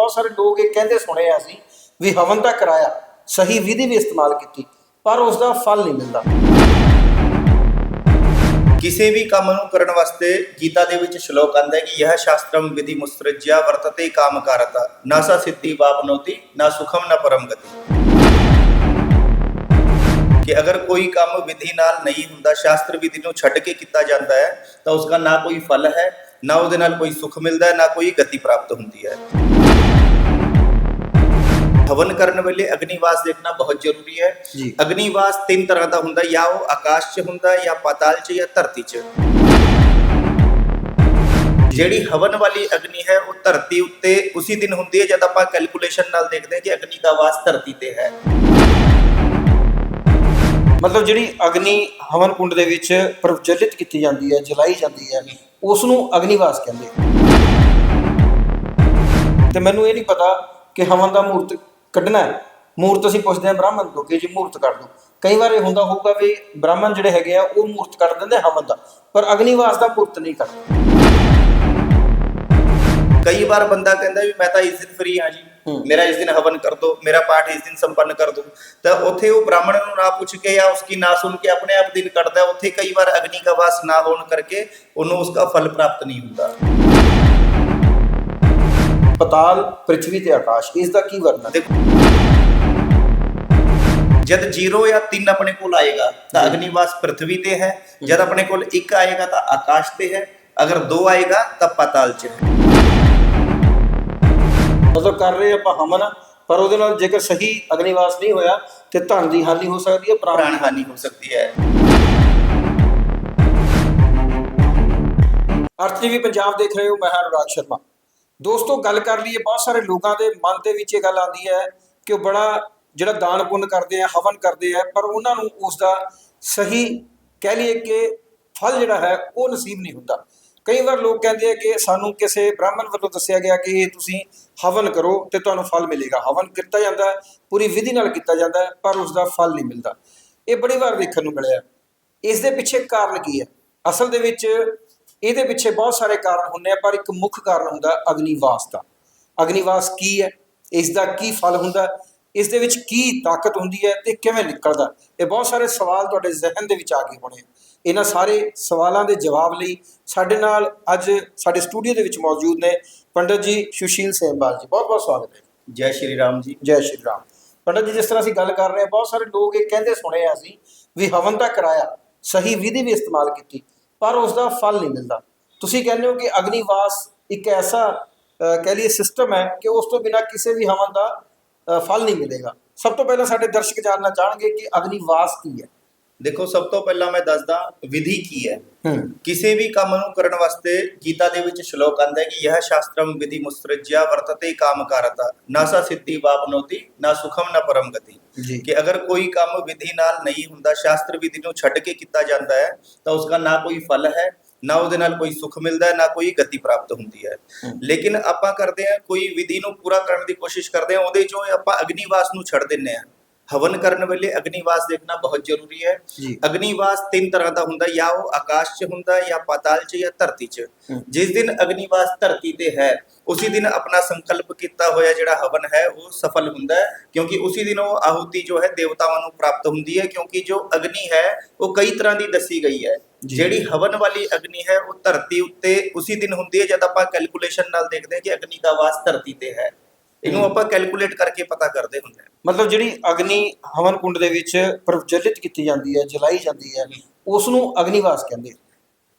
ਬਹੁਤ ਸਾਰੇ ਲੋਕ ਇਹ ਕਹਿੰਦੇ ਸੁਣੇ ਆ ਅਸੀਂ ਵੀ ਹਵਨ ਤਾਂ ਕਰਾਇਆ, ਸਹੀ ਵਿਧੀ ਵੀ ਇਸਤੇਮਾਲ ਕੀਤੀ, ਪਰ ਉਸ ਦਾ ਫਲ ਨਹੀਂ ਮਿਲਦਾ। ਕਿਸੇ ਵੀ ਕੰਮ ਨੂੰ ਕਰਨ ਵਾਸਤੇ ਗੀਤਾ ਦੇ ਵਿੱਚ ਸ਼ਲੋਕ ਆਂਦਾ ਹੈ ਕਿ ਯਹ ਸ਼ਾਸਤਰਮ ਵਿਧੀ ਮੁਸਤਰਜਿਆ ਵਰਤਤੇ ਕਾਮ ਕਾਰਤਾ, ਨਾ ਸਾ ਸਿੱਧੀ ਵਾਪਨੋਤੀ ਨਾ ਸੁਖਮ ਨਾ ਪਰਮ ਗਤੀ। ਕਿ ਅਗਰ ਕੋਈ ਕੰਮ ਵਿਧੀ ਨਾਲ ਨਹੀਂ ਹੁੰਦਾ, ਸ਼ਾਸਤਰ ਵਿਧੀ ਨੂੰ ਛੱਡ ਕੇ ਕੀਤਾ ਜਾਂਦਾ ਹੈ, ਤਾਂ ਉਸਦਾ ਨਾ ਕੋਈ ਫਲ ਹੈ ਨਾ ਉਹਦੇ ਨਾਲ ਕੋਈ ਸੁਖ ਮਿਲਦਾ ਹੈ ਨਾ ਕੋਈ ਗਤੀ ਪ੍ਰਾਪਤ ਹੁੰਦੀ ਹੈ। ਹਵਨ ਕਰਨ ਵੇਲੇ ਅਗਨੀਵਾਸ ਦੇਖਣਾ ਬਹੁਤ ਜ਼ਰੂਰੀ ਹੈ। ਅਗਨੀਵਾਸ ਤਿੰਨ ਤਰ੍ਹਾਂ ਦਾ ਹੁੰਦਾ ਜਾਂ ਉਹ ਆਕਾਸ਼ 'ਚ ਹੁੰਦਾ ਜਾਂ ਪਾਤਾਲ 'ਚ ਜਾਂ ਧਰਤੀ 'ਚ। ਜਿਹੜੀ ਹਵਨ ਵਾਲੀ ਅਗਨੀ ਹੈ ਉਹ ਧਰਤੀ ਉੱਤੇ ਉਸੇ ਦਿਨ ਹੁੰਦੀ ਹੈ ਜਦ ਆਪਾਂ ਕੈਲਕੂਲੇਸ਼ਨ ਨਾਲ ਦੇਖਦੇ ਹਾਂ ਕਿ ਅਗਨੀ ਦਾ ਵਾਸ ਧਰਤੀ ਤੇ ਹੈ। ਮਤਲਬ ਜਿਹੜੀ ਅਗਨੀ ਹਵਨ ਕੁੰਡ ਦੇ ਵਿੱਚ ਪ੍ਰਜਵਲਿਤ ਕੀਤੀ ਜਾਂਦੀ ਹੈ ਜਲਾਈ ਜਾਂਦੀ ਹੈ ਉਸ ਨੂੰ ਅਗਨੀਵਾਸ ਕਹਿੰਦੇ ਆ। ਤੇ ਮੈਨੂੰ ਇਹ ਨਹੀਂ ਪਤਾ ਕਿ ਹਵਨ ਦਾ ਮੂਰਤ ਕੱਢਣਾ ਹੈ। ਮੂਰਤ ਅਸੀਂ ਪੁੱਛਦੇ ਹਾਂ ਬ੍ਰਾਹਮਣ ਤੋਂ ਕਿ ਜੀ ਮੂਰਤ ਕੱਢ ਦਿਓ ਕਈ ਵਾਰ ਇਹ ਹੁੰਦਾ ਹੋਊਗਾ ਵੀ ਬ੍ਰਾਹਮਣ ਜਿਹੜੇ ਹੈਗੇ ਆ, ਉਹ ਮੂਰਤ ਕੱਢ ਦਿੰਦੇ ਹਵਨ ਦਾ, ਪਰ ਅਗਨੀਵਾਸ ਦਾ ਮੂਰਤ ਨਹੀਂ ਕੱਢਦੇ। ਕਈ ਵਾਰ ਬੰਦਾ ਕਹਿੰਦਾ ਵੀ ਮੈਂ ਤਾਂ ਇਸ ਦਿਨ ਫ੍ਰੀ ਹਾਂ ਜੀ। ਮੇਰਾ ਇਸ ਦਿਨ ਹਵਨ ਕਰ ਦੋ ਮੇਰਾ ਪਾਠ ਇਸ ਦਿਨ ਸੰਪੰਨ ਕਰ ਦੋ। ਤਾਂ ਉੱਥੇ ਉਹ ਬ੍ਰਾਹਮਣ ਨੂੰ ਨਾ ਪੁੱਛ ਕੇ ਜਾਂ ਉਸकी ਨਾ ਸੁਣ ਕੇ ਆਪਣੇ ਆਪ ਦਿਨ ਕੱਢਦਾ ਹੈ। ਉੱਥੇ ਕਈ ਵਾਰ ਅਗਨੀ ਦਾ ਵਾਸ ਨਾ ਹੋਣ ਕਰਕੇ ਉਹਨੂੰ ਉਸका ਫਲ ਪ੍ਰਾਪਤ ਨਹੀਂ ਹੁੰਦਾ। ਪਤਾਲ ਪ੍ਰithvi ਤੇ ਆਕਾਸ਼ ਇਸ ਦਾ ਕੀ ਵਰਣਨ? ਦੇਖੋ ਜਦ 0 ਜਾਂ 3 ਆਪਣੇ ਕੋਲ ਆਏਗਾ ਤਾਂ ਅਗਨੀਵਾਸ ਪ੍ਰithvi ਤੇ ਹੈ। ਜਦ ਆਪਣੇ ਕੋਲ 1 ਆਏਗਾ ਤਾਂ ਆਕਾਸ਼ ਤੇ ਹੈ। ਅਗਰ 2 ਆਏਗਾ ਤਾਂ ਪਾਤਾਲ 'ਚ ਹੈ। ਮਤਲਬ ਕਰ ਰਹੇ ਆਪਾਂ ਹਮਨ, ਪਰ ਉਹਦੇ ਨਾਲ ਜੇਕਰ ਸਹੀ ਅਗਨੀਵਾਸ ਨਹੀਂ ਹੋਇਆ, ਤੇ ਧਨ ਦੀ ਹਾਨੀ ਹੋ ਸਕਦੀ ਹੈ, ਪ੍ਰਾਣ ਪ੍ਰਾਣ ਹਾਨੀ ਹੋ ਸਕਦੀ ਹੈ। ਅਰਥ ਟੀਵੀ ਪੰਜਾਬ ਦੇਖ ਰਹੇ ਹੋ, ਮੈਂ ਹਾਂ ਅਨੁਰਾਗ ਸ਼ਰਮਾ। ਦੋਸਤੋ, ਗੱਲ ਕਰ ਲਈਏ, ਬਹੁਤ ਸਾਰੇ ਲੋਕਾਂ ਦੇ ਮਨ ਦੇ ਵਿੱਚ ਇਹ ਗੱਲ ਆਉਂਦੀ ਹੈ ਕਿ ਉਹ ਬੜਾ ਜਿਹੜਾ ਦਾਨ ਪੁੰਨ ਕਰਦੇ ਆ, ਹਵਨ ਕਰਦੇ ਆ, ਪਰ ਉਹਨਾਂ ਨੂੰ ਉਸ ਦਾ ਸਹੀ ਕਹਿ ਲਈਏ ਕਿ ਫਲ ਜਿਹੜਾ ਹੈ, ਉਹ ਨਸੀਬ ਨਹੀਂ ਹੁੰਦਾ। ਕਈ ਵਾਰ ਲੋਕ ਕਹਿੰਦੇ ਆ ਕਿ ਸਾਨੂੰ ਕਿਸੇ ਬ੍ਰਾਹਮਣ ਵੱਲੋਂ ਦੱਸਿਆ ਗਿਆ ਕਿ ਤੁਸੀਂ ਹਵਨ ਕਰੋ ਤੇ ਤੁਹਾਨੂੰ ਫਲ ਮਿਲੇਗਾ। ਹਵਨ ਕੀਤਾ ਜਾਂਦਾ ਪੂਰੀ ਵਿਧੀ ਨਾਲ ਕੀਤਾ ਜਾਂਦਾ ਹੈ, ਪਰ ਉਸ ਦਾ ਫਲ ਨਹੀਂ ਮਿਲਦਾ। ਇਹ ਬੜੀ ਵਾਰ ਦੇਖਣ ਨੂੰ ਮਿਲਿਆ। ਇਸ ਦੇ ਪਿੱਛੇ ਕਾਰਨ ਕੀ ਹੈ? ਅਸਲ ਦੇ ਵਿੱਚ ਇਹਦੇ ਪਿੱਛੇ ਬਹੁਤ ਸਾਰੇ ਕਾਰਨ ਹੁੰਦੇ ਆ ਪਰ ਇੱਕ ਮੁੱਖ ਕਾਰਨ ਹੁੰਦਾ ਅਗਨੀਵਾਸ ਦਾ। ਅਗਨੀਵਾਸ ਕੀ ਹੈ? ਇਸ ਦਾ ਕੀ ਫਲ ਹੁੰਦਾ? ਹੈ? ਇਸ ਦੇ ਵਿੱਚ ਕੀ ਤਾਕਤ ਹੁੰਦੀ ਹੈ ਤੇ ਕਿਵੇਂ ਨਿਕਲਦਾ? ਇਹ ਬਹੁਤ ਸਾਰੇ ਸਵਾਲ ਤੁਹਾਡੇ ਜ਼ਿਹਨ ਦੇ ਵਿੱਚ ਆ ਗਏ ਹੋਣੇ ਇਹਨਾਂ ਸਾਰੇ ਸਵਾਲਾਂ ਦੇ ਜਵਾਬ ਲਈ ਸਾਡੇ ਨਾਲ ਅੱਜ ਸਾਡੇ ਸਟੂਡੀਓ ਦੇ ਵਿੱਚ ਮੌਜੂਦ ਨੇ ਪੰਡਤ ਜੀ ਸੁਸ਼ੀਲ ਸੇਮਬਾਲ ਜੀ। ਬਹੁਤ ਬਹੁਤ ਸਵਾਗਤ ਹੈ। ਜੈ ਸ਼੍ਰੀ ਰਾਮ ਜੀ। ਜੈ ਸ਼੍ਰੀ ਰਾਮ। ਪੰਡਤ ਜੀ ਜਿਸ ਤਰ੍ਹਾਂ ਅਸੀਂ ਗੱਲ ਕਰ ਰਹੇ ਹਾਂ ਬਹੁਤ ਸਾਰੇ ਲੋਕ ਇਹ ਕਹਿੰਦੇ ਸੁਣੇ ਆ ਅਸੀਂ ਵੀ ਹਵਨ ਤਾਂ ਕਰਾਇਆ ਸਹੀ ਵਿਧੀ ਵੀ ਇਸਤੇਮਾਲ ਕੀਤੀ ਪਰ ਉਸ ਦਾ ਫਲ ਨਹੀਂ ਮਿਲਦਾ। ਤੁਸੀਂ ਕਹਿੰਦੇ ਹੋ ਕਿ ਅਗਨੀਵਾਸ ਇੱਕ ਐਸਾ ਕਹਿ ਲਈਏ ਸਿਸਟਮ ਹੈ ਕਿ ਉਸ ਤੋਂ ਬਿਨਾ ਕਿਸੇ ਵੀ ਹਵਨ ਦਾ ਫਲ ਨਹੀਂ ਮਿਲੇਗਾ। ਸਭ ਤੋਂ ਪਹਿਲਾਂ ਸਾਡੇ ਦਰਸ਼ਕ ਜਾਣਨਾ ਚਾਹਣਗੇ ਕਿ ਅਗਨੀਵਾਸ ਕੀ ਹੈ। ਦੇਖੋ ਸਭ ਤੋਂ ਪਹਿਲਾਂ ਮੈਂ ਦੱਸਦਾ ਵਿਧੀ ਕੀ ਹੈ। ਕਿਸੇ ਵੀ ਕੰਮ ਨੂੰ ਕਰਨ ਵਾਸਤੇ ਗੀਤਾ ਦੇ ਵਿੱਚ ਸ਼ਲੋਕ ਆਂਦਾ ਹੈ ਕਿ ਯਹ ਸ਼ਾਸਤਰਮ ਵਿਧੀ ਮੁਸਤਰਜਿਆ ਵਰਤਤੇ ਕਾਮ ਕਾਰਤਾ ਨਾ ਸਾ ਸਿੱਧੀ ਵਾਪਨੋਤੀ ਨਾ ਸੁਖਮ ਨਾ ਪਰਮ ਗਤੀ। ਕਿ ਅਗਰ ਕੋਈ ਕੰਮ ਵਿਧੀ ਨਾਲ ਨਹੀਂ ਹੁੰਦਾ ਸ਼ਾਸਤਰ ਵਿਧੀ ਨੂੰ ਛੱਡ ਕੇ ਕੀਤਾ ਜਾਂਦਾ ਹੈ ਤਾਂ ਉਸਦਾ ਨਾ ਕੋਈ ਫਲ ਹੈ ਨਾ ਉਹਦੇ ਨਾਲ ਕੋਈ ਸੁਖ ਮਿਲਦਾ ਹੈ ਨਾ ਕੋਈ ਗਤੀ ਪ੍ਰਾਪਤ ਹੁੰਦੀ ਹੈ। ਲੇਕਿਨ ਆਪਾਂ ਕਰਦੇ ਹਾਂ ਕੋਈ ਵਿਧੀ ਨੂੰ ਪੂਰਾ ਕਰਨ ਦੀ ਕੋਸ਼ਿਸ਼ ਕਰਦੇ ਹਾਂ ਉਹਦੇ ਚੋਂ ਆਪਾਂ ਅਗਨੀਵਾਸ ਨੂੰ ਛੱਡ ਦਿੰਨੇ ਆ ਹਵਨ ਕਰਨ ਵੇਲੇ ਅਗਨੀਵਾਸ ਦੇਖਣਾ ਬਹੁਤ ਜ਼ਰੂਰੀ ਹੈ ਅਗਨੀਵਾਸ ਤਿੰਨ ਤਰ੍ਹਾਂ ਦਾ ਹੁੰਦਾ ਜਾਂ ਉਹ ਆਕਾਸ਼ 'ਚ ਹੁੰਦਾ ਜਾਂ ਪਾਤਾਲ 'ਚ ਜਾਂ ਧਰਤੀ 'ਚ। ਜਿਸ ਦਿਨ ਅਗਨੀਵਾਸ ਧਰਤੀ ਤੇ ਹੈ ਉਸੇ ਦਿਨ ਆਪਣਾ ਸੰਕਲਪ ਕੀਤਾ ਹੋਇਆ ਜਿਹੜਾ ਹਵਨ ਹੈ ਉਹ ਸਫਲ ਹੁੰਦਾ ਹੈ ਕਿਉਂਕਿ ਉਸੇ ਦਿਨ ਉਹ ਆਹੁਤੀ ਜੋ ਹੈ ਦੇਵਤਾਵਾਂ ਨੂੰ ਪ੍ਰਾਪਤ ਹੁੰਦੀ ਹੈ ਕਿਉਂਕਿ ਜੋ ਅਗਨੀ ਹੈ ਉਹ ਕਈ ਤਰ੍ਹਾਂ ਦੀ ਦੱਸੀ ਗਈ ਹੈ। ਜਿਹੜੀ ਹਵਨ ਵਾਲੀ ਅਗਨੀ ਹੈ ਉਹ ਧਰਤੀ ਉੱਤੇ ਉਸੇ ਦਿਨ ਹੁੰਦੀ ਹੈ ਜਦ ਆਪਾਂ ਕੈਲਕੂਲੇਸ਼ਨ ਨਾਲ ਦੇਖਦੇ ਹਾਂ ਕਿ ਅਗਨੀ ਦਾ ਵਾਸ ਧਰਤੀ ਤੇ ਹੈ ਇਹਨੂੰ। ਆਪਾਂ ਕੈਲਕੂਲੇਟ ਕਰਕੇ ਪਤਾ ਕਰਦੇ ਹੁੰਦੇ ਹਾਂ ਮਤਲਬ ਜਿਹੜੀ ਅਗਨੀ ਹਵਨ ਕੁੰਡ ਦੇ ਵਿੱਚ ਪ੍ਰਜਲਿਤ ਕੀਤੀ ਜਾਂਦੀ ਹੈ ਜਲਾਈ ਜਾਂਦੀ ਹੈ ਉਸ ਨੂੰ ਅਗਨੀਵਾਸ ਕਹਿੰਦੇ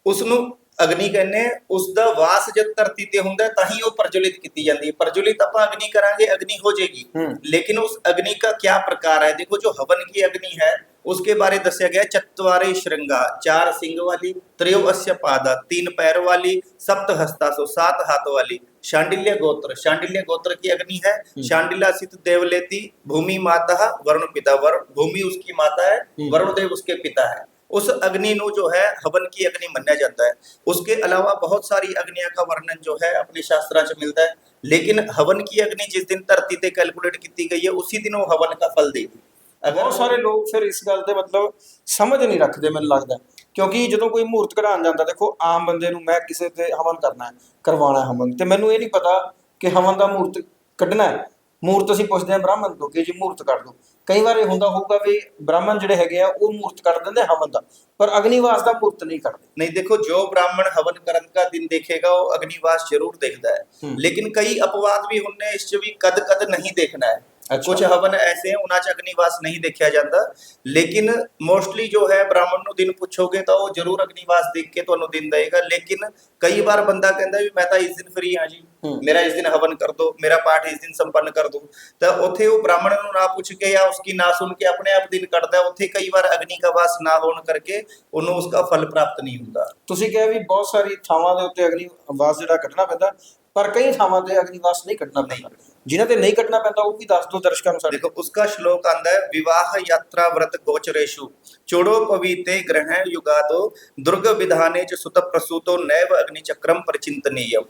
ਉਸ ਨੂੰ ਅਗਨੀ ਕਹਿੰਦੇ ਉਸ ਦਾ ਵਾਸ ਜਦ ਧਰਤੀ ਤੇ ਹੁੰਦਾ ਤਾਂ ਹੀ ਉਹ ਪ੍ਰਜਲਿਤ ਕੀਤੀ ਜਾਂਦੀ ਹੈ। ਪ੍ਰਜਲਿਤ ਆਪਾਂ ਅਗਨੀ ਕਰਾਂਗੇ ਅਗਨੀ ਹੋ ਜਾਏਗੀ। ਲੇਕਿਨ ਉਸ ਅਗਨੀ ਦਾ ਕੀ ਪ੍ਰਕਾਰ ਹੈ? ਦੇਖੋ ਜੋ ਹਵਨ ਕੀ ਅਗਨੀ ਹੈ उसके बारे दसिया गया चतवारे श्रृंगा चार सिंग वाली त्रयोवश्य पादा तीन पैर वाली सप्त हस्ता सो सात हाथ वाली शांडिल्य गोत्र। शांडिल्य गोत्र की अग्नि है शांडिला सित देवलेती भूमि माता वरुण पिता। वरुण भूमि उसकी माता है हम्म। वरुण देव उसके पिता है। उस अग्नि ਨੂੰ जो है हवन की अग्नि माना जाता है। उसके अलावा बहुत सारी अग्निया का वर्णन जो है अपने शास्त्रा च मिलता है। लेकिन हवन की अग्नि जिस दिन धरती ते कैलकुलेट की गई है उसी दिन वो हवन का फल देगी। ਬਹੁਤ ਸਾਰੇ ਲੋਕ ਫਿਰ ਇਸ ਗੱਲ ਦੇ ਮਤਲਬ ਸਮਝ ਨਹੀਂ ਰੱਖਦੇ ਮੈਨੂੰ ਲੱਗਦਾ। ਕਿਉਂਕਿ ਜਦੋਂ ਕੋਈ ਮੂਰਤ ਕਢਾਉਣ ਜਾਂਦਾ ਦੇਖੋ ਆਮ ਬੰਦੇ ਨੂੰ ਮੈਂ ਕਿਸੇ ਤੇ ਹਵਨ ਕਰਨਾ ਹੈ ਕਰਵਾਉਣਾ ਹੈ ਹਵਨ। ਤੇ ਮੈਨੂੰ ਇਹ ਨਹੀਂ ਪਤਾ ਕਿ ਹਵਨ ਦਾ ਮੂਰਤ ਕੱਢਣਾ ਹੈ। ਮੂਰਤ ਅਸੀਂ ਪੁੱਛਦੇ ਹਾਂ ਬ੍ਰਾਹਮਣ ਤੋਂ ਕਿ ਜੀ ਮੂਰਤ ਕੱਢ ਦੋ। ਕਈ ਵਾਰ ਇਹ ਹੁੰਦਾ ਹੋਊਗਾ ਵੀ ਬ੍ਰਾਹਮਣ ਜਿਹੜੇ ਹੈਗੇ ਆ ਉਹ ਮੂਰਤ ਕੱਢ ਦਿੰਦੇ ਹਵਨ ਦਾ ਪਰ ਅਗਨੀਵਾਸ ਦਾ ਮੂਰਤ ਨਹੀਂ ਕੱਢਦੇ। ਨਹੀਂ ਦੇਖੋ ਜੋ ਬ੍ਰਾਹਮਣ ਹਵਨ ਕਰਨ ਦਾ ਦਿਨ ਦੇਖੇਗਾ ਉਹ ਅਗਨੀਵਾਸ ਜ਼ਰੂਰ ਦੇਖਦਾ ਹੈ। ਲੇਕਿਨ ਕਈ ਅਪਵਾਦ ਵੀ ਹੁੰਨੇ ਇਸ 'ਚ ਵੀ ਕਦ ਕਦ ਨਹੀਂ ਦੇਖਣਾ ਹੈ। अच्छा। कुछ हवन ऐसे हैं उन्हें अग्निवास नहीं देखा जाता लेकिन मोस्टली जो है ब्राह्मण ਨੂੰ ਦਿਨ ਪੁੱਛੋਗੇ ਤਾਂ ਉਹ ਜ਼ਰੂਰ ਅਗਨੀਵਾਸ ਦੇਖ ਕੇ ਤੁਹਾਨੂੰ ਦਿਨ ਦੇਗਾ ਲੇਕਿਨ ਕਈ ਵਾਰ ਬੰਦਾ ਕਹਿੰਦਾ ਵੀ ਮੈਂ ਤਾਂ ਇਸ ਦਿਨ ਫ੍ਰੀ ਹਾਂ ਜੀ। ਮੇਰਾ ਇਸ ਦਿਨ ਹਵਨ ਕਰ ਦਿਓ ਮੇਰਾ ਪਾਠ ਇਸ ਦਿਨ ਸੰਪੰਨ ਕਰ ਦਿਓ ਤਾਂ ਉੱਥੇ ਉਹ ਬ੍ਰਾਹਮਣ ਨੂੰ ਨਾ ਪੁੱਛ ਕੇ ਜਾਂ ਉਸकी ਨਾ ਸੁਣ ਕੇ ਆਪਣੇ ਆਪ ਦਿਨ ਕੱਟਦਾ ਉੱਥੇ ਕਈ ਵਾਰ ਅਗਨੀ ਦਾ ਵਾਸ ਨਾ ਹੋਣ ਕਰਕੇ ਉਹਨੂੰ ਉਸका ਫਲ ਪ੍ਰਾਪਤ ਨਹੀਂ ਹੁੰਦਾ। ਤੁਸੀਂ ਕਿਹਾ ਵੀ ਬਹੁਤ ਸਾਰੀ ਥਾਵਾਂ ਦੇ ਉੱਤੇ ਅਗਨੀ ਵਾਸ ਜਿਹੜਾ ਕੱਟਣਾ ਪੈਂਦਾ। ਪਰ ਕਈ ਥਾਵਾਂ ਤੇ ਅਗਨੀਵਾਸ ਨਹੀਂ ਕੱਟਣਾ ਪੈਂਦਾ। ਜਿਨ੍ਹਾਂ ਤੇ ਨਹੀਂ ਕੱਟਣਾ ਪੈਂਦਾ ਉਹ ਵੀ ਦੱਸ ਦੋ ਦਰਸ਼ਕਾਂ ਨੂੰ ਸਾਡੇ ਦੇਖੋ ਉਸਕਾ ਸ਼ਲੋਕ ਆਂਦਾ ਹੈ ਵਿਵਾਹ ਯਾਤਰਾ ਵਰਤ ਗੋਚਰੇਸ਼ੂ। ਚੋੜੋ ਪਵੀਤੇ ਗ੍ਰਹਿ ਯੁਗਾਦੋ ਦੁਰਗ ਵਿਧਾਨੇ ਚ ਸੁਤ ਪ੍ਰਸੂਤੋ ਨੈਵ ਅਗਨੀ ਚਕਰਮ ਪਰਚਿੰਤਨੀਯਮ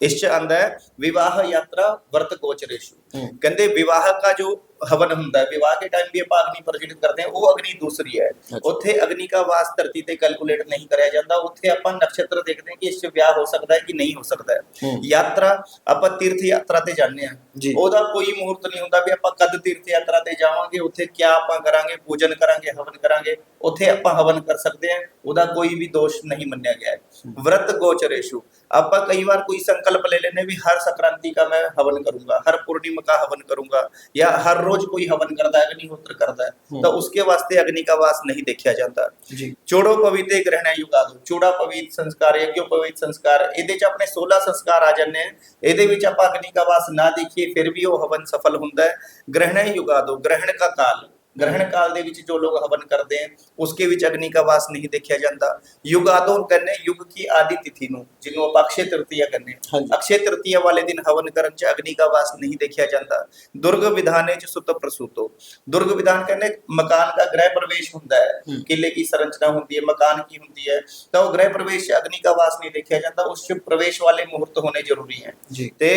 ਇਸ ਚ ਆਂਦਾ ਹੈ ਵਿਵਾਹ ਯਾਤਰਾ ਵਰਤ ਗੋਚਰੇਸ਼ੂ। ਕਹਿੰਦੇ ਵਿਵਾਹ ਦਾ ਜੋ ਹਵਨ ਹੁੰਦਾ ਹੈ ਵਿਵਾਹ ਦੇ ਟਾਈਮ ਵੀ ਆਪਾਂ ਅਗਨੀ ਪ੍ਰਜਵਲਿਤ ਕਰਦੇ ਹਾਂ ਉਹ ਅਗਨੀ ਦੂਸਰੀ ਹੈ। ਉੱਥੇ ਅਗਨੀ ਦਾ ਵਾਸ ਧਰਤੀ ਤੇ ਕੈਲਕੂਲੇਟ ਨਹੀਂ ਕਰਿਆ ਜਾਂਦਾ ਉੱਥੇ ਆਪਾਂ ਨਕਸ਼ਤਰ ਦੇਖਦੇ ਹਾਂ ਕਿ ਇਸ 'ਚ ਵਿਆਹ ਹੋ ਸਕਦਾ ਹੈ ਕਿ ਨਹੀਂ ਹੋ ਸਕਦਾ ਹੈ। ਯਾਤਰਾ ਆਪਾਂ ਤੀਰਥ ਯਾਤਰਾ ਤੇ ਜਾਂਦੇ ਹਾਂ। ਉਹਦਾ ਕੋਈ ਮਹੂਰਤ ਨਹੀਂ ਹੁੰਦਾ ਵੀ ਆਪਾਂ ਕਦ ਤੀਰਥ ਯਾਤਰਾ ਤੇ ਜਾਵਾਂਗੇ ਉੱਥੇ ਕੀ ਆਪਾਂ ਕਰਾਂਗੇ ਪੂਜਨ ਕਰਾਂਗੇ ਹਵਨ ਕਰਾਂਗੇ ਉੱਥੇ ਆਪਾਂ ਹਵਨ ਕਰ ਸਕਦੇ ਹਾਂ ਉਹਦਾ ਕੋਈ ਵੀ ਦੋਸ਼ ਨਹੀਂ ਮੰਨਿਆ ਗਿਆ ਹੈ। ਵਰਤ ਗੋਚਰੇਸ਼ੂ ਆਪਾਂ ਕਈ ਵਾਰ ਕੋਈ ਸੰਕਲਪ ਲੈ ਲੈਨੇ ਵੀ ਹਰ ਸੰਕ੍ਰਾਂਤੀ ਦਾ ਮੈਂ ਹਵਨ ਕਰੂੰਗਾ ਹਰ ਪੂਰਨਿਮਾ ਦਾ ਹਵਨ ਕਰੂੰਗਾ ਜਾਂ ਹਰ रोज कोई हवन करता है अग्निहोत्र करता है तो उसके वास्ते अग्नि का वास नहीं देखा जाता। चोड़ो पवित्र ग्रहण युगादो। चोड़ा पवित्र ਸੰਸਕਾਰ ਯੋਗਿਓ ਪਵਿੱਤ ਸੰਸਕਾਰ ਇਹਦੇ ਚ ਆਪਣੇ 16 ਸੰਸਕਾਰ ਆ ਜਾਂਦੇ ਆ ਇਹਦੇ ਵਿੱਚ ਆਪਾਂ ਅਗਨੀ ਕਾ ਵਾਸ ਨਾ ਦੇਖੀਏ ਫਿਰ ਵੀ ਉਹ ਹਵਨ ਸਫਲ ਹੁੰਦਾ ਹੈ ਗ੍ਰਹਿਣ ਯੁਗਾਦੋ ਗ੍ਰਹਿਣ ਕਾ ਕਾਲ ਗ੍ਰਹਿਣ ਕਾਲ ਦੇ ਵਿੱਚ ਜੋ ਲੋਕ ਹਵਨ ਕਰਦੇ ਆ ਉਸਕੇ ਵਿੱਚ ਅਗਨੀ ਕਾ ਵਾਸ ਨਹੀਂ ਦੇਖਿਆ ਜਾਂਦਾ ਯੁਗਾਦੋ ਕਹਿੰਦੇ ਯੁਗ ਕੀ ਆਦੀ ਤਿਥੀ ਨੂੰ ਜਿਹਨੂੰ ਆਪਾਂ ਅਕਸ਼ੇ ਤ੍ਰਿਤੀਆ ਕਹਿੰਦੇ ਹਾਂ। ਹਾਂਜੀ। ਅਕਸ਼ੇ ਤ੍ਰਿਤੀਆ ਵਾਲੇ ਦਿਨ ਹਵਨ ਕਰਨ ਚ ਅਗਨੀ ਕਾ ਵਾਸ ਨਹੀਂ ਦੇਖਿਆ ਜਾਂਦਾ ਦੁਰਗ ਵਿਧਾਨੇ ਚ ਸੁਤ ਪ੍ਰਸੂਤੋ ਦੁਰਗ ਵਿਧਾਨ ਕਹਿੰਦੇ ਮਕਾਨ ਦਾ ਗ੍ਰਹਿ ਪ੍ਰਵੇਸ਼ ਹੁੰਦਾ ਹੈ ਹੂੰ। ਕਿਲੇ ਕੀ ਸੰਰਚਨਾ ਹੁੰਦੀ ਹੈ ਮਕਾਨ ਕੀ ਹੁੰਦੀ ਹੈ ਤਾਂ ਉਹ ਗ੍ਰਹਿ ਪ੍ਰਵੇਸ਼ 'ਚ ਅਗਨੀ ਕਾ ਵਾਸ ਨਹੀਂ ਦੇਖਿਆ ਜਾਂਦਾ ਉਸ 'ਚ ਪ੍ਰਵੇਸ਼ ਵਾਲੇ ਮੁਹੂਰਤ ਹੋਣੇ ਜ਼ਰੂਰੀ ਹੈ ਜੀ ਤੇ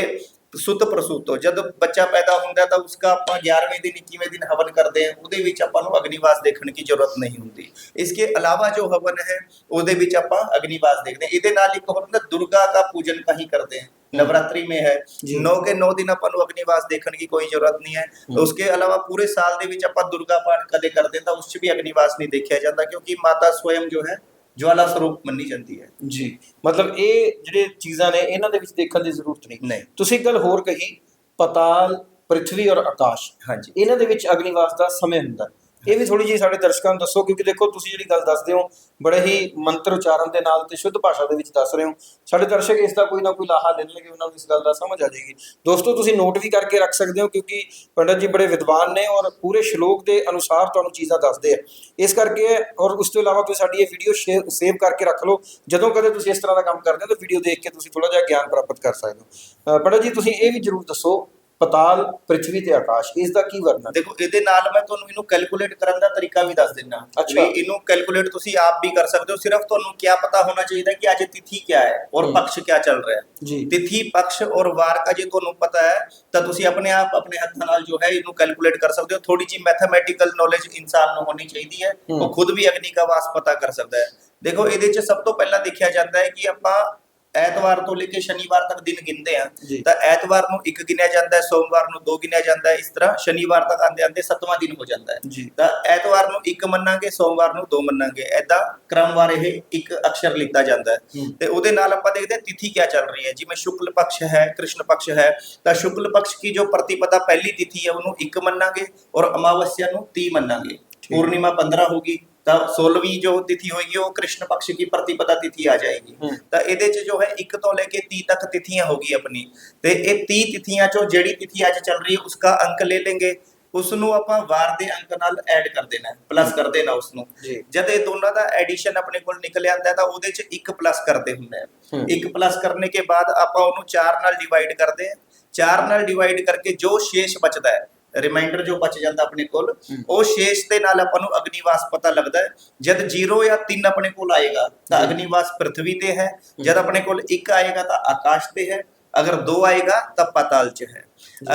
ਸੁਤ ਪ੍ਰਸੂਤੋ ਜਦ ਬੱਚਾ ਪੈਦਾ ਹੁੰਦਾ ਤਾਂ ਉਸਕਾ ਆਪਾਂ 11ਵੇਂ ਦਿਨ 21ਵੇਂ ਦਿਨ ਹਵਨ ਕਰਦੇ ਹਾਂ ਉਹਦੇ ਵਿੱਚ ਆਪਾਂ ਨੂੰ ਅਗਨੀਵਾਸ ਦੇਖਣ ਦੀ ਜ਼ਰੂਰਤ ਨਹੀਂ ਹੁੰਦੀ ਇਸਕੇ ਇਲਾਵਾ ਜੋ ਹਵਨ ਹੈ ਉਹਦੇ ਵਿੱਚ ਆਪਾਂ ਅਗਨੀਵਾਸ ਦੇਖਦੇ ਹਾਂ ਇਹਦੇ ਨਾਲ ਇੱਕ ਹੋਰ ਹੁੰਦਾ ਦੁਰਗਾ ਦਾ ਪੂਜਨ ਕਹੀਂ ਕਰਦੇ हैं नवरात्रि में है जी। नौ के नौ दिन अपन ਨੂੰ ਅਗਨੀਵਾਸ ਦੇਖਣ ਦੀ ਕੋਈ ਜ਼ਰੂਰਤ ਨਹੀਂ ਹੈ ਉਸਕੇ ਇਲਾਵਾ ਪੂਰੇ ਸਾਲ ਦੇ ਵਿੱਚ ਆਪਾਂ ਦੁਰਗਾ ਪਾਠ ਕਦੇ ਕਰਦੇ ਤਾਂ ਉਸ 'ਚ ਵੀ ਅਗਨੀਵਾਸ ਨਹੀਂ ਦੇਖਿਆ ਜਾਂਦਾ ਕਿਉਂਕਿ ਮਾਤਾ ਸਵਯੰ ਜੋ ਹੈ ਜਵਾਲਾ ਸਰੂਪ ਮੰਨੀ ਜਾਂਦੀ ਹੈ। ਜੀ ਮਤਲਬ ਇਹ ਜਿਹੜੇ ਚੀਜ਼ਾਂ ਨੇ ਇਹਨਾਂ ਦੇ ਵਿੱਚ ਦੇਖਣ ਦੀ ਜ਼ਰੂਰਤ ਨਹੀਂ। ਨਹੀਂ। ਤੁਸੀਂ ਇੱਕ ਗੱਲ ਹੋਰ ਕਹੀ ਪਤਾਲ ਪ੍ਰithvi ਔਰ ਆਕਾਸ਼। ਹਾਂਜੀ। ਇਹਨਾਂ ਦੇ ਵਿੱਚ ਅਗਨੀਵਾਸ ਦਾ ਸਮੇਂ ਹੁੰਦਾ। ਹੈ। ਇਹ ਵੀ ਥੋੜੀ ਜਿਹੀ ਸਾਡੇ ਦਰਸ਼ਕਾਂ ਨੂੰ ਦੱਸੋ, ਕਿਉਂਕਿ ਦੇਖੋ ਤੁਸੀਂ ਜਿਹੜੀ ਗੱਲ ਦੱਸਦੇ ਹੋ, ਬੜੇ ਹੀ ਮੰਤਰ ਉਚਾਰਨ ਦੇ ਨਾਲ ਤੇ ਸ਼ੁੱਧ ਭਾਸ਼ਾ ਦੇ ਵਿੱਚ ਦੱਸ ਰਹੇ ਹੋ। ਸਾਡੇ ਦਰਸ਼ਕ ਇਸ ਦਾ ਕੋਈ ਨਾ ਕੋਈ ਲਾਹਾ ਲੈਣਗੇ, ਉਹਨਾਂ ਨੂੰ ਇਸ ਗੱਲ ਦਾ ਸਮਝ ਆ ਜਾਏਗੀ। ਦੋਸਤੋ, ਤੁਸੀਂ ਨੋਟ ਵੀ ਕਰਕੇ ਰੱਖ ਸਕਦੇ ਹੋ, ਕਿਉਂਕਿ ਪੰਡਤ ਜੀ ਬੜੇ ਵਿਦਵਾਨ ਨੇ ਔਰ ਪੂਰੇ ਸ਼ਲੋਕ ਦੇ ਅਨੁਸਾਰ ਤੁਹਾਨੂੰ ਚੀਜ਼ਾਂ ਦੱਸਦੇ ਆ। ਇਸ ਕਰਕੇ ਔਰ ਉਸ ਤੋਂ ਇਲਾਵਾ ਤੁਸੀਂ ਸਾਡੀ ਇਹ ਵੀਡੀਓ ਸੇਵ ਕਰਕੇ ਰੱਖ ਲਓ। ਜਦੋਂ ਕਦੇ ਤੁਸੀਂ ਇਸ ਤਰ੍ਹਾਂ ਦਾ ਕੰਮ ਕਰਦੇ ਹੋ, ਤਾਂ ਵੀਡੀਓ ਦੇਖ ਕੇ ਤੁਸੀਂ ਥੋੜਾ ਜਿਹਾ ਗਿਆਨ ਪ੍ਰਾਪਤ ਕਰ ਸਕਦੇ ਹੋ। ਅਹ ਪੰਡਤ ਜੀ, ਤੁਸੀਂ ਇਹ ਵੀ ਜ਼ਰੂਰ ਦੱਸੋ ਪਤਾਲ ਪ੍ਰithvi ਤੇ ਆਕਾਸ਼ ਇਸ ਦਾ ਕੀ ਵਰਣਨ ਦੇਖੋ ਇਹਦੇ ਨਾਲ ਮੈਂ ਤੁਹਾਨੂੰ ਇਹਨੂੰ ਕੈਲਕੂਲੇਟ ਕਰਨ ਦਾ ਤਰੀਕਾ ਵੀ ਦੱਸ ਦਿੰਦਾ। ਅੱਛਾ। ਇਹਨੂੰ ਕੈਲਕੂਲੇਟ ਤੁਸੀਂ ਆਪ ਵੀ ਕਰ ਸਕਦੇ ਹੋ। ਸਿਰਫ ਤੁਹਾਨੂੰ ਕੀ ਪਤਾ ਹੋਣਾ ਚਾਹੀਦਾ ਕਿ ਅੱਜ ਤਿਥੀ ਕੀ ਹੈ ਔਰ। ਪਕਸ਼ ਕੀ ਚੱਲ ਰਿਹਾ ਹੈ। ਜੀ। ਤਿਥੀ ਪਕਸ਼ ਔਰ ਵਾਰ ਦਾ ਜੇ ਤੁਹਾਨੂੰ ਪਤਾ ਹੈ ਤਾਂ ਤੁਸੀਂ ਆਪਣੇ ਆਪ ਆਪਣੇ ਹੱਥਾਂ ਨਾਲ ਜੋ ਹੈ ਇਹਨੂੰ ਕੈਲਕੂਲੇਟ ਕਰ ਸਕਦੇ ਹੋ। ਥੋੜੀ ਜੀ ਮੈਥਮੈਟੀਕਲ ਨੌਲੇਜ ਇਨਸਾਨ ਨੂੰ ਹੋਣੀ ਚਾਹੀਦੀ ਹੈ। ਉਹ ਖੁਦ ਵੀ ਅਗਨੀ ਦਾ ਵਾਸ ਪਤਾ ਕਰ ਸਕਦਾ ਹੈ। ਦੇਖੋ ਇਹਦੇ 'ਚ ਸਭ ਤੋਂ ਪਹਿਲਾਂ ਦੇਖਿਆ ਜਾਂਦਾ ਹੈ ਕਿ ਆਪਾਂ ਐਤਵਾਰ ਤੋਂ ਲੈ ਕੇ ਸ਼ਨੀਵਾਰ ਤੱਕ ਦਿਨ ਗਿਣਦੇ ਆ। ਤਾਂ ਐਤਵਾਰ ਨੂੰ ਇੱਕ ਗਿਣਿਆ ਜਾਂਦਾ ਹੈ ਸੋਮਵਾਰ ਨੂੰ ਦੋ ਗਿਣਿਆ ਜਾਂਦਾ ਹੈ ਇਸ ਤਰ੍ਹਾਂ ਸ਼ਨੀਵਾਰ ਤੱਕ ਆਂਦੇ ਆਂਦੇ ਸੱਤਵਾਂ ਦਿਨ ਹੋ ਜਾਂਦਾ ਹੈ। ਤਾਂ ਐਤਵਾਰ ਨੂੰ ਇੱਕ ਮੰਨਾਂਗੇ ਸੋਮਵਾਰ ਨੂੰ ਦੋ ਮੰਨਾਂਗੇ ਐਦਾਂ ਕ੍ਰਮਵਾਰ ਇਹ ਇੱਕ ਅਕਸ਼ਰ ਲਿਖਦਾ ਜਾਂਦਾ ਹੈ। ਤੇ ਉਹਦੇ ਨਾਲ ਆਪਾਂ ਦੇਖਦੇ ਹਾਂ ਤਿਥੀ ਕੀ ਚੱਲ ਰਹੀ ਹੈ। ਜਿਵੇਂ ਸ਼ੁਕਲ ਪਕਸ਼ ਹੈ ਕ੍ਰਿਸ਼ਨ ਪਕਸ਼ ਹੈ ਤਾਂ ਸ਼ੁਕਲ ਪਕਸ਼ ਕੀ ਜੋ ਪ੍ਰਤੀਪਦਾ ਪਹਿਲੀ ਤਿਥੀ ਹੈ ਉਹਨੂੰ ਇੱਕ ਮੰਨਾਂਗੇ ਔਰ ਅਮਾਵਸਿਆ ਨੂੰ 30 ਮੰਨਾਂਗੇ। ਪੂਰਨਿਮਾ 15 ਹੋਗੀ ਤਾਂ 16ਵੀਂ ਜੋ ਤਿਥੀ ਹੋਏਗੀ ਉਹ ਕ੍ਰਿਸ਼ਨ ਪਕਸ਼ ਕੀ ਪ੍ਰਤੀਪਦਾ ਤਿਥੀ ਆ ਜਾਏਗੀ। ਹੂੰ। ਤਾਂ ਇਹਦੇ ਚ ਜੋ ਹੈ 1 ਤੋਂ ਲੈ ਕੇ 30 ਤੱਕ ਤਿਥੀਆਂ ਹੋਗੀ ਆਪਣੀ। ਤੇ ਇਹ 30 ਤਿਥੀਆਂ ਚੋਂ ਜਿਹੜੀ ਤਿਥੀ ਅੱਜ ਚੱਲ ਰਹੀ ਹੈ ਉਸका ਅੰਕ ਲੈ ਲੈਂਗੇ। ਉਸ ਨੂੰ ਆਪਾਂ ਵਾਰ ਦੇ ਅੰਕ ਨਾਲ ਐਡ ਕਰ ਦੇਣਾ ਪਲੱਸ ਕਰ ਦੇਣਾ ਉਸ ਨੂੰ ਜਦ ਇਹ ਦੋਨਾਂ ਦਾ ਐਡੀਸ਼ਨ ਆਪਣੇ ਕੋਲ ਨਿਕਲ ਆਂਦਾ ਤਾਂ ਉਹਦੇ ਚ 1 ਪਲੱਸ ਕਰਦੇ ਹੁੰਦੇ। ਆ। 1 ਪਲੱਸ ਕਰਨੇ ਕੇ ਬਾਅਦ ਆਪਾਂ ਉਹਨੂੰ 4 ਨਾਲ ਡਿਵਾਈਡ ਕਰਦੇ ਆ। 4 ਨਾਲ ਡਿਵਾਈਡ ਕਰਕੇ ਜੋ ਸ਼ੇਸ਼ ਬਚਦਾ ਹੈ ਰਿਮਾਈਂਡਰ ਜੋ ਬਚ ਜਾਂਦਾ ਆਪਣੇ ਕੋਲ। ਉਹ ਸ਼ੇਸ਼ ਦੇ ਨਾਲ ਆਪਾਂ ਨੂੰ ਅਗਨੀਵਾਸ ਪਤਾ ਲੱਗਦਾ ਹੈ। ਜਦ 0 ਜਾਂ 3 ਆਪਣੇ ਕੋਲ ਆਏਗਾ ਤਾਂ। ਅਗਨੀਵਾਸ ਪ੍ਰithvi ਤੇ ਹੈ। ਜਦ ਆਪਣੇ ਕੋਲ 1 ਆਏਗਾ ਤਾਂ ਆਕਾਸ਼ ਤੇ ਹੈ। ਅਗਰ 2 ਆਏਗਾ ਤਾਂ ਪਾਤਾਲ 'ਚ ਹੈ।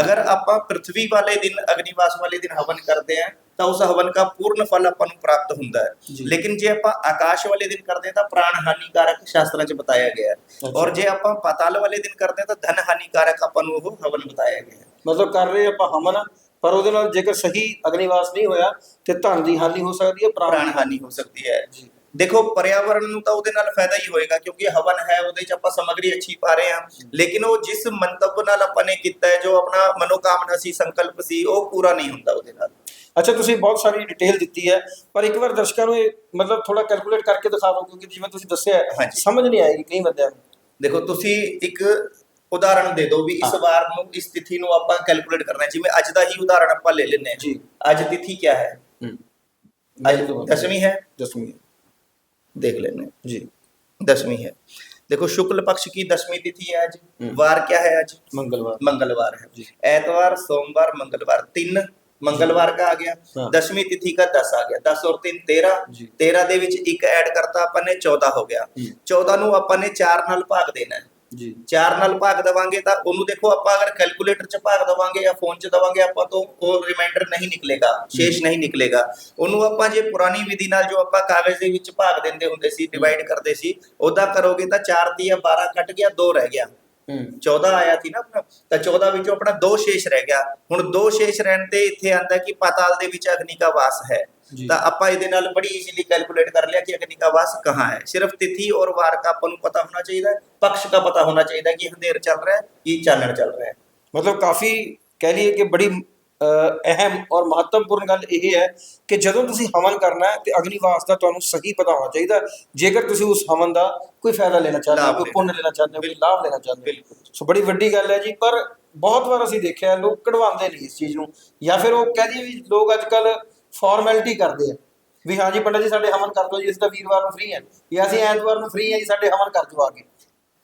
ਅਗਰ ਆਪਾਂ ਪ੍ਰithvi ਵਾਲੇ ਦਿਨ ਅਗਨੀਵਾਸ ਵਾਲੇ ਦਿਨ ਹਵਨ ਕਰਦੇ ਹਾਂ ਤਾਂ ਉਸ ਹਵਨ ਦਾ ਪੂਰਨ ਫਲ ਆਪਾਂ ਨੂੰ ਪ੍ਰਾਪਤ ਹੁੰਦਾ ਹੈ। ਲੇਕਿਨ ਜੇ ਆਪਾਂ ਆਕਾਸ਼ ਵਾਲੇ ਦਿਨ ਕਰਦੇ ਤਾਂ ਪ੍ਰਾਣ ਹਾਨੀਕਾਰਕ ਸ਼ਾਸਤਰਾਂ 'ਚ ਬਤਾਇਆ ਗਿਆ ਹੈ। ਔਰ ਜੇ ਆਪਾਂ ਪਾਤਾਲ ਵਾਲੇ ਦਿਨ ਕਰਦੇ ਤਾਂ ਧਨ ਹਾਨੀਕਾਰਕ ਆਪਾਂ ਨੂੰ ਉਹ ਹਵਨ ਬਤਾਇਆ ਗਿਆ ਹੈ। ਮਤਲਬ ਕਰ ਰਹੇ ਆਪਾਂ ਹਮਨ ਪਰ ਉਹਦੇ ਨਾਲ ਜੇਕਰ ਸਹੀ ਅਗਨੀਵਾਸ ਨਹੀਂ ਹੋਇਆ ਤੇ ਧਨ ਦੀ ਹਾਨੀ ਹੋ ਸਕਦੀ ਹੈ ਪ੍ਰਾਣ ਹਾਨੀ ਹੋ ਸਕਦੀ ਹੈ। ਜੀ। ਦੇਖੋ ਪਰਿਆਵਰਣ ਨੂੰ ਤਾਂ ਉਹਦੇ ਨਾਲ ਫਾਇਦਾ ਹੀ ਹੋਏਗਾ ਕਿਉਂਕਿ ਹਵਨ ਹੈ ਉਹਦੇ ਚ ਆਪਾਂ ਸਮਗਰੀ ਅੱਛੀ ਪਾ ਰਹੇ ਹਾਂ। ਲੇਕਿਨ ਉਹ ਜਿਸ ਮੰਤਵ ਨਾਲ ਆਪਾਂ ਨੇ ਕੀਤਾ ਹੈ ਜੋ ਆਪਣਾ ਮਨੋਕਾਮਨਾ ਸੀ ਸੰਕਲਪ ਸੀ ਉਹ ਪੂਰਾ ਨਹੀਂ ਹੁੰਦਾ ਉਹਦੇ ਨਾਲ। ਅੱਛਾ ਤੁਸੀਂ ਬਹੁਤ ਸਾਰੀ ਡਿਟੇਲ ਦਿੱਤੀ ਹੈ ਪਰ ਇੱਕ ਵਾਰ ਦਰਸ਼ਕਾਂ ਨੂੰ ਇਹ ਮਤਲਬ ਥੋੜਾ ਕੈਲਕੂਲੇਟ ਕਰਕੇ ਦਿਖਾ ਦਿਓ ਕਿਉਂਕਿ ਜਿਵੇਂ ਤੁਸੀਂ ਦੱਸਿਆ। ਸਮਝ ਨਹੀਂ ਆਏਗੀ ਕਈ ਬੰਦਿਆਂ ਨੂੰ। ਦੇਖੋ ਤੁਸੀਂ ਇੱਕ ਉਦਾਹਰਣ ਦੇ ਦਿਓ ਵੀ ਇਸ ਹਾਂ। ਵਾਰ ਨੂੰ ਇਸ ਤਿਥੀ ਨੂੰ ਆਪਾਂ ਕੈਲਕੂਲੇਟ ਕਰਨਾ ਹੈ ਜਿਵੇਂ ਅੱਜ ਦਾ ਹੀ ਉਦਾਹਰਣ ਆਪਾਂ ਲੈ ਲੈਂਦੇ ਹਾਂ ਜੀ ਅੱਜ ਤਿਥੀ ਕੀ ਹੈ ਅੱਜ ਦਸ਼ਮੀ ਹੈ ਦਸਵੀਂ देख लेने जी दसवीं है देखो शुक्ल पक्ष की दसवीं तिथि है आज हम्म। वार क्या है आज मंगलवार मंगलवार है जी। एतवार सोमवार मंगलवार तीन मंगलवार का आ गया हाँ। दसवीं तिथि का दस आ गया दस और तीन तेरह जी। तेरह ਦੇ ਵਿੱਚ ਇੱਕ ਐਡ ਕਰਤਾ ਆਪਾਂ ਨੇ 14 ਹੋ ਗਿਆ ਹੂੰ। 14 ਨੂੰ ਆਪਾਂ ਨੇ 4 ਨਾਲ ਭਾਗ ਦੇਣਾ ਹੈ ਜੀ। 4 ਨਾਲ ਭਾਗ ਦਵਾਂਗੇ ਤਾਂ ਉਹਨੂੰ ਦੇਖੋ ਆਪਾਂ ਅਗਰ ਕੈਲਕੂਲੇਟਰ 'ਚ ਭਾਗ ਦਵਾਂਗੇ ਜਾਂ ਫੋਨ 'ਚ ਦਵਾਂਗੇ ਆਪਾਂ ਤੋਂ ਉਹ ਰਿਮਾਈਂਡਰ ਨਹੀਂ ਨਿਕਲੇਗਾ ਸ਼ੇਸ਼ ਨਹੀਂ ਨਿਕਲੇਗਾ। ਉਹਨੂੰ ਆਪਾਂ ਜੇ ਪੁਰਾਣੀ ਵਿਧੀ ਨਾਲ ਜੋ ਆਪਾਂ ਕਾਗਜ਼ ਦੇ ਵਿੱਚ ਭਾਗ ਦਿੰਦੇ ਹੁੰਦੇ ਸੀ ਡਿਵਾਈਡ ਕਰਦੇ ਸੀ ਉਹਦਾ ਕਰੋਗੇ ਤਾਂ 4 3 12 ਕੱਟ ਗਿਆ 2 ਰਹਿ ਗਿਆ। 14 ਆਇਆ ਸੀ ਨਾ ਆਪਣਾ ਤਾਂ 14 ਵਿੱਚੋਂ ਆਪਣਾ 2 ਸ਼ੇਸ਼ ਰਹਿ ਗਿਆ। ਹੁਣ 2 ਸ਼ੇਸ਼ ਰਹਿਣ ਤੇ ਇੱਥੇ ਆਂਦਾ ਕਿ ਪਾਤਾਲ ਦੇ ਵਿੱਚ ਅਗਨੀ ਦਾ ਵਾਸ ਹੈ। ਤਾਂ ਆਪਾਂ ਇਹਦੇ ਨਾਲ ਬੜੀ ਈਜ਼ੀਲੀ ਕੈਲਕੂਲੇਟ ਕਰ ਲਿਆ ਕਿ ਅਗਨੀ ਦਾ ਵਾਸ ਕਹਾਂ ਹੈ। ਸਿਰਫ ਤਿਥੀ ਔਰ ਵਾਰ ਦਾ ਆਪਾਂ ਨੂੰ ਪਤਾ ਹੋਣਾ ਚਾਹੀਦਾ ਹੈ। ਪਕਸ਼ ਦਾ ਪਤਾ ਹੋਣਾ ਚਾਹੀਦਾ ਹੈ ਕਿ ਹਨੇਰ ਚੱਲ ਰਿਹਾ ਹੈ ਕਿ ਚਾਨਣ ਚੱਲ ਰਿਹਾ ਹੈ। ਮਤਲਬ ਕਾਫੀ ਕਹਿ ਲਈਏ ਕਿ ਬੜੀ ਅਹ, ਅਹਿਮ ਔਰ ਮਹੱਤਵਪੂਰਨ ਗੱਲ ਇਹ ਹੈ ਕਿ ਜਦੋਂ ਤੁਸੀਂ ਹਵਨ ਕਰਨਾ ਹੈ ਤੇ ਅਗਨੀਵਾਸ ਦਾ ਤੁਹਾਨੂੰ ਸਹੀ ਪਤਾ ਹੋਣਾ ਚਾਹੀਦਾ। ਜੇਕਰ ਤੁਸੀਂ ਉਸ ਹਵਨ ਦਾ ਕੋਈ ਫਾਇਦਾ ਲੈਣਾ ਚਾਹੁੰਦੇ ਹੋ ਕੋਈ। ਪੁੰਨ ਲੈਣਾ ਚਾਹੁੰਦੇ ਹੋ ਕੋਈ ਲਾਭ ਲੈਣਾ ਚਾਹੁੰਦੇ ਹੋ। ਸੋ ਬੜੀ ਵੱਡੀ ਗੱਲ ਹੈ ਜੀ ਪਰ ਬਹੁਤ ਵਾਰ ਅਸੀਂ ਦੇਖਿਆ ਲੋਕ ਕਢਵਾਉਂਦੇ ਨਹੀਂ ਇਸ ਚੀਜ਼ ਨੂੰ। ਜਾਂ ਫਿਰ ਉਹ ਕਹਿ ਦਈਏ ਵੀ ਲੋਕ ਅੱਜ ਕੱਲ ਫਾਰਮੈਲਿਟੀ ਕਰਦੇ ਆ। ਵੀ ਹਾਂ ਜੀ ਪੰਡਤ ਜੀ, ਸਾਡੇ ਹਵਨ ਕਰ ਦਿਓ ਜੀ, ਅਸੀਂ ਤਾਂ ਵੀਰਵਾਰ ਨੂੰ ਫ੍ਰੀ ਹਾਂ ਜਾਂ ਅਸੀਂ ਐਤਵਾਰ ਨੂੰ ਫ੍ਰੀ ਹਾਂ ਜੀ, ਸਾਡੇ ਹਵਨ ਕਰ ਦਿਓ ਆ ਕੇ।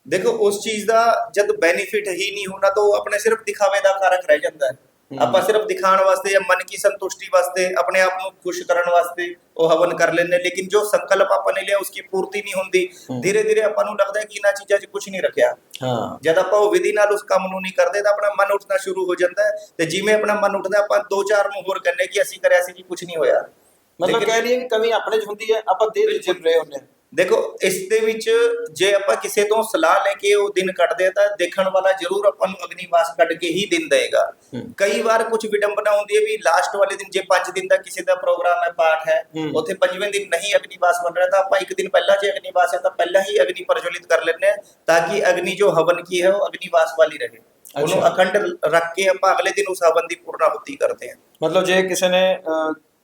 ਦੇਖੋ, ਉਸ ਚੀਜ਼ ਦਾ ਜਦ ਬੈਨੀਫਿਟ ਹੀ ਨਹੀਂ ਹੋਣਾ ਤਾਂ ਉਹ ਆਪਣੇ ਸਿਰਫ ਦਿਖਾਵੇ ਦਾ ਕਾਰਕ ਰਹਿ ਜਾਂਦਾ ਹੈ। ਆਪਾਂ ਸਿਰਫ ਦਿਖਾਉਣ ਵਾਸਤੇ ਜਾਂ ਮਨ ਕੀ ਸੰਤੁਸ਼ਟੀ ਵਾਸਤੇ ਆਪਣੇ ਆਪ ਨੂੰ ਖੁਸ਼ ਕਰਨ ਵਾਸਤੇ ਉਹ ਹਵਨ ਕਰ ਲੈਂਦੇ ਲੇਕਿਨ ਜੋ ਸੰਕਲਪ ਆਪਾਂ ਨੇ ਲਿਆ ਉਸकी ਪੂਰਤੀ ਨਹੀਂ ਹੁੰਦੀ। ਧੀਰੇ ਧੀਰੇ ਆਪਾਂ ਨੂੰ ਲੱਗਦਾ ਹੈ ਕਿ ਇਹਨਾਂ ਚੀਜ਼ਾਂ 'ਚ ਕੁਝ ਨਹੀਂ ਰੱਖਿਆ। ਹਾਂ। ਜਦ ਆਪਾਂ ਉਹ ਵਿਧੀ ਨਾਲ ਉਸ ਕੰਮ ਨੂੰ ਨਹੀਂ ਕਰਦੇ ਤਾਂ ਆਪਣਾ ਮਨ ਉੱਠਣਾ ਸ਼ੁਰੂ ਹੋ ਜਾਂਦਾ ਹੈ। ਤੇ ਜਿਵੇਂ ਆਪਣਾ ਮਨ ਉੱਠਦਾ ਆਪਾਂ ਦੋ ਚਾਰ ਨੂੰ ਹੋਰ ਕਰਨੇ ਕਿ ਅਸੀਂ ਕਰਿਆ ਸੀ ਜੀ ਕੁਝ ਨਹੀਂ ਹੋਇਆ। ਮਤਲਬ ਕਹਿ ਲਈਏ ਕਿ ਕਮੀ ਆਪਣੇ 'ਚ ਹੁੰਦੀ ਹੈ ਆਪਾਂ ਦੇ ਵਿੱਚ ਰਹੇ ਹੁੰਦੇ ਹਾਂ। ਦੇਖੋ ਇਸ ਦੇ ਵਿੱਚ ਜੇ ਆਪਾਂ ਕਿਸੇ ਤੋਂ ਸਲਾਹ ਲੈ ਕੇ ਉਹ ਦਿਨ ਕੱਢਦੇ ਆ ਤਾਂ ਦੇਖਣ ਵਾਲਾ ਜ਼ਰੂਰ ਆਪਾਂ ਨੂੰ ਅਗਨੀਵਾਸ ਕੱਢ ਕੇ ਹੀ ਦਿਨ ਦੇਗਾ। ਕਈ ਵਾਰ ਕੁਝ ਵਿਡੰਬਨਾ ਹੁੰਦੀ ਹੈ ਵੀ ਲਾਸਟ ਵਾਲੇ ਦਿਨ ਜੇ 5 ਦਿਨ ਦਾ ਕਿਸੇ ਦਾ ਪ੍ਰੋਗਰਾਮ ਹੈ ਪਾਠ ਹੈ। ਉੱਥੇ ਪੰਜਵੇਂ ਦਿਨ ਨਹੀਂ ਅਗਨੀਵਾਸ ਬਣ ਰਿਹਾ ਤਾਂ ਆਪਾਂ ਇੱਕ ਦਿਨ ਪਹਿਲਾਂ ਜੇ ਅਗਨੀਵਾਸ ਹੈ ਤਾਂ ਪਹਿਲਾਂ ਹੀ ਅਗਨੀ ਪ੍ਰਜਵਲਿਤ ਕਰ ਲੈਂਦੇ ਆ ਤਾਂ ਕਿ ਅਗਨੀ ਜੋ ਹਵਨ ਕੀ ਹੈ ਉਹ ਅਗਨੀਵਾਸ ਵਾਲੀ ਰਹੇ ਉਹਨੂੰ। ਅਖੰਡ ਰੱਖ ਕੇ ਆਪਾਂ ਅਗਲੇ ਦਿਨ ਉਸ ਹਵਨ ਦੀ ਪੂਰਨਾਹੁਤੀ ਕਰਦੇ ਹਾਂ ਮਤਲਬ ਜੇ ਕਿਸੇ ਨੇ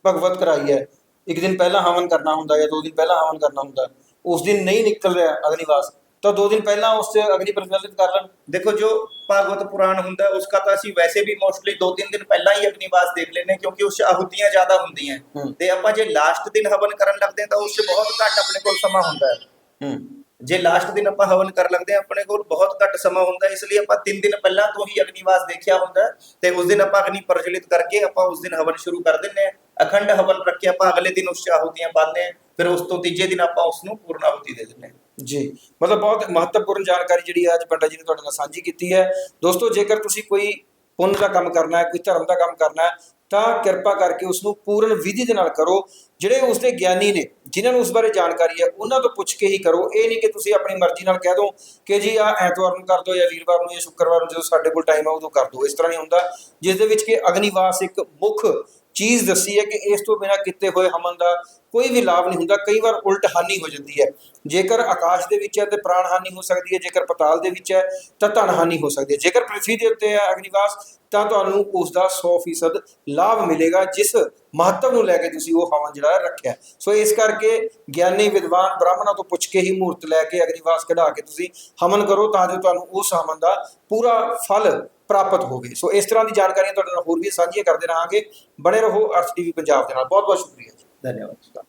ਭਗਵਤ ਕਰਾਈ ਹੈ ਇੱਕ ਦਿਨ ਪਹਿਲਾਂ ਹਵਨ ਕਰਨਾ ਹੁੰਦਾ ਜਾਂ ਦੋ ਦਿਨ ਪਹਿਲਾਂ ਹਵਨ ਕਰਨਾ ਹੁੰਦਾ ਉਸ ਦਿਨ ਨਹੀਂ ਨਿਕਲ ਰਿਹਾ ਅਗਨੀਵਾਸ ਤਾਂ ਦੋ ਦਿਨ ਪਹਿਲਾਂ ਉਸ ਤੇ ਅਗਨੀ ਪ੍ਰਜਵਲਿਤ ਕਰ ਲੈਣ। ਦੇਖੋ ਜੋ ਭਾਗਵਤ ਪੁਰਾਣ ਹੁੰਦਾ ਹੈ, ਉਸका ਤਾਂ ਅਸੀਂ ਵੈਸੇ ਵੀ ਮੋਸਟਲੀ ਦੋ ਤਿੰਨ ਦਿਨ ਪਹਿਲਾਂ ਹੀ ਅਗਨੀਵਾਸ ਦੇਖ ਲੈਨੇ ਕਿਉਂਕਿ ਉਸ ਆਹੁਤੀਆਂ ਜ਼ਿਆਦਾ ਹੁੰਦੀਆਂ। ਤੇ ਆਪਾਂ ਜੇ ਲਾਸਟ ਦਿਨ ਹਵਨ ਕਰਨ ਲੱਗਦੇ ਹਾਂ ਤਾਂ ਉਸ 'ਚ ਬਹੁਤ ਘੱਟ ਆਪਣੇ ਕੋਲ ਸਮਾਂ ਹੁੰਦਾ ਹੂੰ। ਜੇ ਲਾਸਟ ਦਿਨ ਆਪਾਂ ਹਵਨ ਕਰ ਲੱਗਦੇ ਹਾਂ, ਆਪਣੇ ਕੋਲ ਬਹੁਤ ਘੱਟ ਸਮਾਂ ਹੁੰਦਾ, ਇਸ ਲਈ ਆਪਾਂ ਤਿੰਨ ਦਿਨ ਪਹਿਲਾਂ ਤੋਂ ਹੀ ਅਗਨੀਵਾਸ ਦੇਖਿਆ ਹੁੰਦਾ ਤੇ ਉਸ ਦਿਨ ਆਪਾਂ ਅਗਨੀ ਪ੍ਰਜਵਲਿਤ ਕਰਕੇ ਆਪਾਂ ਉਸ ਦਿਨ ਹਵਨ ਸ਼ੁਰੂ ਕਰ ਦਿੰਦੇ ਹਾਂ। ਅਖੰਡ ਹਵਨ ਰੱਖ ਕੇ ਆਪਾਂ, ਅਗਲੇ ਦਿਨ ਉਸ 'ਚ ਆਹੁਤੀਆਂ ਪਾਉਂਦੇ ਹਾਂ, ਫਿਰ ਉਸ ਤੋਂ ਤੀਜੇ ਦਿਨ ਆਪਾਂ ਉਸ ਨੂੰ ਪੂਰਨ ਆਹੁਤੀ ਦੇ ਦਿੰਦੇ ਹਾਂ। ਜੀ, ਮਤਲਬ ਬਹੁਤ ਮਹੱਤਵਪੂਰਨ ਜਾਣਕਾਰੀ ਜਿਹੜੀ ਅੱਜ ਪੰਡਤ ਜੀ ਨੇ ਤੁਹਾਡੇ ਨਾਲ ਸਾਂਝੀ ਕੀਤੀ ਹੈ। ਦੋਸਤੋ, ਜੇਕਰ ਤੁਸੀਂ ਕੋਈ ਪੁੰਨ ਦਾ ਕੰਮ ਕਰਨਾ ਹੈ, ਕੋਈ ਧਰਮ ਦਾ ਕੰਮ ਕਰਨਾ ਹੈ ਤਾਂ ਕਿਰਪਾ ਕਰਕੇ ਉਸ ਨੂੰ ਪੂਰਨ ਵਿਧੀ ਦੇ ਨਾਲ ਕਰੋ। ਜਿਹੜੇ ਉਸ ਦੇ ਗਿਆਨੀ ਨੇ, ਜਿਨ੍ਹਾਂ ਨੂੰ ਉਸ ਬਾਰੇ ਜਾਣਕਾਰੀ ਹੈ, ਉਹਨਾਂ ਤੋਂ ਪੁੱਛ ਕੇ ਹੀ ਕਰੋ। ਇਹ ਨਹੀਂ ਕਿ ਤੁਸੀਂ ਆਪਣੀ ਮਰਜ਼ੀ ਨਾਲ ਕਹਿ ਦਿਓ ਕਿ ਜੀ ਆ ਐਤਵਾਰ ਨੂੰ ਕਰ ਦਿਓ ਜਾਂ ਵੀਰਵਾਰ ਨੂੰ ਜਾਂ ਸ਼ੁੱਕਰਵਾਰ ਨੂੰ ਜਦੋਂ ਸਾਡੇ ਕੋਲ ਟਾਈਮ ਆ, ਉਦੋਂ ਕਰ ਦਿਓ। ਇਸ ਤਰ੍ਹਾਂ ਨਹੀਂ ਹੁੰਦਾ। ਜਿਸ ਦੇ ਵਿੱਚ ਕਿ ਅਗਨੀਵਾਸ ਇੱਕ ਮੁੱਖ ਚੀਜ਼ ਦੱਸੀ ਹੈ ਕਿ ਇਸ ਤੋਂ ਬਿਨਾ ਕੀਤੇ ਹੋਏ ਹਮਨ ਦਾ ਕੋਈ ਵੀ ਲਾਭ ਨਹੀਂ ਹੁੰਦਾ, ਕਈ ਵਾਰ ਉਲਟ ਹਾਨੀ ਹੋ ਜਾਂਦੀ ਹੈ। ਜੇਕਰ ਆਕਾਸ਼ ਦੇ ਵਿੱਚ ਹੈ ਤੇ ਪ੍ਰਾਣ ਹਾਨੀ ਹੋ ਸਕਦੀ ਹੈ, ਜੇਕਰ ਪਤਾਲ ਦੇ ਵਿੱਚ ਹੈ ਤਾਂ ਧਨ ਹਾਨੀ ਹੋ ਸਕਦੀ ਹੈ। ਜੇਕਰ ਪ੍ਰithvi ਦੇ ਉੱਤੇ ਹੈ ਅਗਨੀਵਾਸ, ਤਾਂ ਤੁਹਾਨੂੰ ਉਸ ਦਾ 100% ਲਾਭ ਮਿਲੇਗਾ, ਜਿਸ ਮਹੱਤਵ ਨੂੰ ਲੈ ਕੇ ਤੁਸੀਂ ਉਹ ਹਵਨ ਜਿਹੜਾ ਰੱਖਿਆ ਸੋ ਇਸ ਕਰਕੇ ਗਿਆਨੀ ਵਿਦਵਾਨ ਬ੍ਰਾਹਮਣਾਂ ਤੋਂ ਪੁੱਛ ਕੇ ਹੀ ਮੂਰਤ ਲੈ ਕੇ ਅਗਨੀਵਾਸ ਕਢਾ ਕੇ ਤੁਸੀਂ ਹਵਨ ਕਰੋ, ਤਾਂ ਜੋ ਤੁਹਾਨੂੰ ਉਸ ਹਵਨ ਦਾ ਪੂਰਾ ਫਲ ਪ੍ਰਾਪਤ ਹੋਵੇ ਸੋ ਇਸ ਤਰ੍ਹਾਂ ਦੀ ਜਾਣਕਾਰੀਆਂ ਤੁਹਾਡੇ ਨਾਲ ਹੋਰ ਵੀ ਸਾਂਝੀਆਂ ਕਰਦੇ ਰਹਾਂਗੇ। ਬਣੇ ਰਹੋ ਅਰਥ ਟੀਵੀ ਪੰਜਾਬ ਦੇ ਨਾਲ। ਬਹੁਤ ਬਹੁਤ ਸ਼ੁਕਰੀਆ ਜੀ। ਧੰਨਵਾਦ